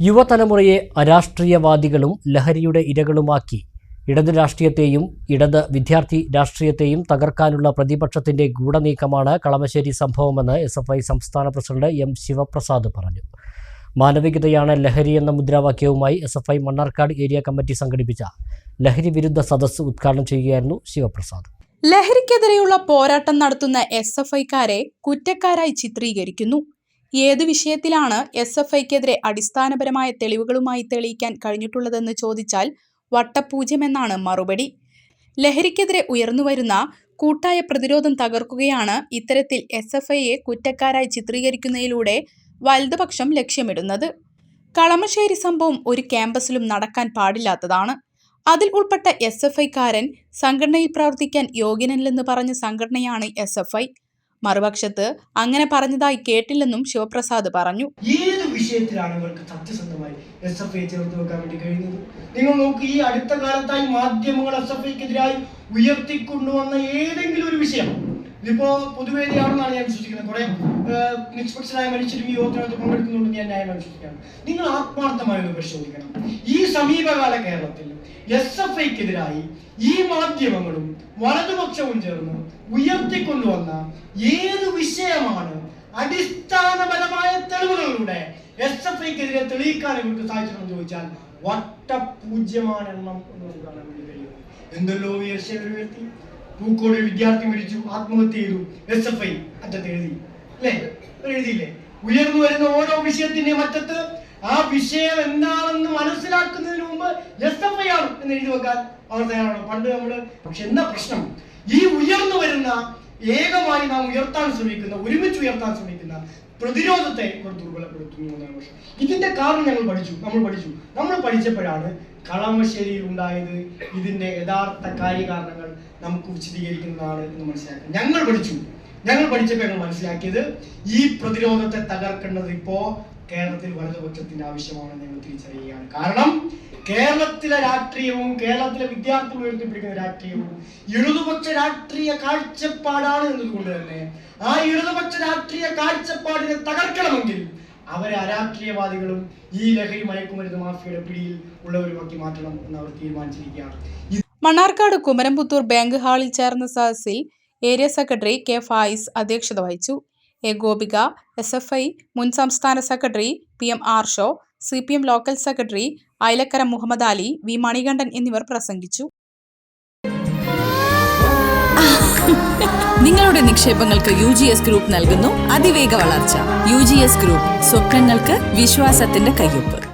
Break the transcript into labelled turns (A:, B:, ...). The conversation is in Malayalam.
A: യുവതലമുറയെ അരാഷ്ട്രീയവാദികളും ലഹരിയുടെ ഇരകളുമാക്കി. ഇടത് രാഷ്ട്രീയത്തെയും ഇടത് വിദ്യാർത്ഥി രാഷ്ട്രീയത്തെയും തകർക്കാനുള്ള പ്രതിപക്ഷത്തിന്റെ ഗൂഢനീക്കമാണ് കളമശ്ശേരി സംഭവമെന്ന് എസ് എഫ് ഐ സംസ്ഥാന പ്രസിഡന്റ് എം ശിവപ്രസാദ് പറഞ്ഞു. മാനവികതയാണ് ലഹരി എന്ന മുദ്രാവാക്യവുമായി S F I Mannarkkad area committee സംഘടിപ്പിച്ച ലഹരി വിരുദ്ധ സദസ്സ് ഉദ്ഘാടനം ചെയ്യുകയായിരുന്നു ശിവപ്രസാദ്.
B: ലഹരിക്കെതിരെയുള്ള പോരാട്ടം നടത്തുന്ന എസ് എഫ് ഐക്കാരെ കുറ്റക്കാരായി ചിത്രീകരിക്കുന്നു. ഏത് വിഷയത്തിലാണ് എസ് എഫ് ഐക്കെതിരെ അടിസ്ഥാനപരമായ തെളിവുകളുമായി തെളിയിക്കാൻ കഴിഞ്ഞിട്ടുള്ളതെന്ന് ചോദിച്ചാൽ വട്ടപൂജ്യമെന്നാണ് മറുപടി. ലഹരിക്കെതിരെ ഉയർന്നുവരുന്ന കൂട്ടായ പ്രതിരോധം തകർക്കുകയാണ് ഇത്തരത്തിൽ എസ് എഫ് ഐയെ കുറ്റക്കാരായി ചിത്രീകരിക്കുന്നതിലൂടെ വലതുപക്ഷം ലക്ഷ്യമിടുന്നത്. കളമശ്ശേരി സംഭവം ഒരു ക്യാമ്പസിലും നടക്കാൻ പാടില്ലാത്തതാണ്. അതിൽ ഉൾപ്പെട്ട എസ് എഫ് ഐക്കാരൻ സംഘടനയിൽ പ്രവർത്തിക്കാൻ യോഗ്യനല്ലെന്ന് പറഞ്ഞ സംഘടനയാണ് എസ് എഫ് ഐ. മറുപക്ഷത്ത് അങ്ങനെ പറഞ്ഞതായി കേട്ടില്ലെന്നും ശിവപ്രസാദ് പറഞ്ഞു.
C: ഏത് വിഷയത്തിലാണ് ഇവർക്ക് സത്യസന്ധമായി എസ് എഫ് ഐ ചേർത്ത് വെക്കാൻ വേണ്ടി കഴിയുന്നത്? നിങ്ങൾ നോക്ക് ഈ അടുത്ത കാലത്തായി മാധ്യമങ്ങൾ എസ് എഫ് ഐക്കെതിരായി ഉയർത്തിക്കൊണ്ടുവന്ന ഏതെങ്കിലും ഒരു വിഷയം ഇതിപ്പോ പൊതുവേദിയാണെന്നാണ് ഞാൻ വിശ്വസിക്കുന്നത്. കുറെ നിഷ്പക്ഷരായ മനുഷ്യരും ഈ യോഗത്തിനകത്ത് പങ്കെടുക്കുന്നുണ്ടെന്ന് ഞാൻ ന്യായമായി വിശ്വസിക്കുകയാണ് നിങ്ങൾ ആത്മാർത്ഥമായി ഒന്ന് പരിശോധിക്കണം. ഈ സമീപകാല കേരളത്തിൽ എസ് എഫ് ഐക്കെതിരായി ഈ മാധ്യമങ്ങളും വലതുപക്ഷവും ചേർന്ന് ഉയർത്തിക്കൊണ്ടുവന്ന ഏത് വിഷയമാണ് അടിസ്ഥാനപരമായ തെളിവുകളിലൂടെ എസ് എഫ് ഐക്കെതിരെ തെളിയിക്കാൻ ഇവർക്ക് സാധിച്ചിട്ടുണ്ടെന്ന് ചോദിച്ചാൽ വട്ടപൂജ്യമാണ് എന്ന് നമുക്ക് വേണ്ടി കഴിയും. എന്തെല്ലോ ഉയർച്ചകൾ ഉയർത്തി പൂക്കോട് വിദ്യാർത്ഥി മരിച്ചു ആത്മഹത്യ ചെയ്തു എസ് എഫ് ഐ അറ്റത്ത് എഴുതി. അല്ലേ? എഴുതിയില്ലേ? ഉയർന്നു വരുന്ന ഓരോ വിഷയത്തിന്റെയും അറ്റത്ത് ആ വിഷയം എന്താണെന്ന് മനസ്സിലാക്കുന്നതിന് മുമ്പ് എസ് എഫ് ഐ ആണ് എന്ന് എഴുതി വെക്കാൻ അവർ തയ്യാറാണ്. പണ്ട് നമ്മൾ പക്ഷെ എന്താ പ്രശ്നം? ഈ ഉയർന്നു വരുന്ന ഏകമായി നാം ഉയർത്താൻ ശ്രമിക്കുന്ന ഒരുമിച്ച് ഉയർത്താൻ ശ്രമിക്കുന്ന പ്രതിരോധത്തെ ഒരു ദുർബലപ്പെടുത്തുന്നു എന്നാണ് പക്ഷേ ഇതിന്റെ കാരണം ഞങ്ങൾ പഠിച്ചു നമ്മൾ പഠിച്ചു. നമ്മൾ പഠിച്ചപ്പോഴാണ് കളമശ്ശേരിയിൽ ഉണ്ടായത് ഇതിന്റെ യഥാർത്ഥ കാര്യകാരണങ്ങൾ നമുക്ക് വിശദീകരിക്കുന്നതാണ് എന്ന് മനസ്സിലാക്കി ഞങ്ങൾ പഠിച്ചു. ഞങ്ങൾ പഠിച്ചപ്പോൾ ഞങ്ങൾ മനസ്സിലാക്കിയത് ഈ പ്രതിരോധത്തെ തകർക്കേണ്ടത് ഇപ്പോ കേരളത്തിൽ വലതുപക്ഷത്തിന്റെ ആവശ്യമാണെന്ന് ഞങ്ങൾ തിരിച്ചറിയുകയാണ്. കാരണം കേരളത്തിലെ രാഷ്ട്രീയവും കേരളത്തിലെ വിദ്യാർത്ഥികൾ ഉയർത്തിപ്പിടിക്കുന്ന രാഷ്ട്രീയവും ഇടതുപക്ഷ രാഷ്ട്രീയ കാഴ്ചപ്പാടാണ് എന്നതുകൊണ്ട് തന്നെ ആ ഇടതുപക്ഷ രാഷ്ട്രീയ കാഴ്ചപ്പാടിനെ തകർക്കണമെങ്കിൽ അവരെ അരാഷ്ട്രീയവാദികളും ഈ ലഹരി മയക്കുമരുന്ന് മാഫിയയുടെ പിടിയിൽ ഉള്ളവരുമാക്കി മാറ്റണം എന്ന് അവർ തീരുമാനിച്ചിരിക്കുകയാണ്.
B: മണ്ണാർക്കാട് കുമരംപുത്തൂർ ബാങ്ക് ഹാളിൽ ചേർന്ന സദസ്സിൽ ഏരിയ സെക്രട്ടറി കെ ഫായിസ് അധ്യക്ഷത വഹിച്ചു. A Gopika S F I മുൻ സംസ്ഥാന secretary P M Arsho C P M local secretary Ayalakkara Muhammad Ali V Manikandan എന്നിവർ പ്രസംഗിച്ചു.
D: നിങ്ങളുടെ നിക്ഷേപങ്ങൾക്ക് യു ജി എസ് ഗ്രൂപ്പ് നൽകുന്നു. അതിവേഗ വളർച്ച. യു ജി എസ് ഗ്രൂപ്പ് സ്വപ്നങ്ങൾക്ക് വിശ്വാസത്തിന്റെ കയ്യൊപ്പ്.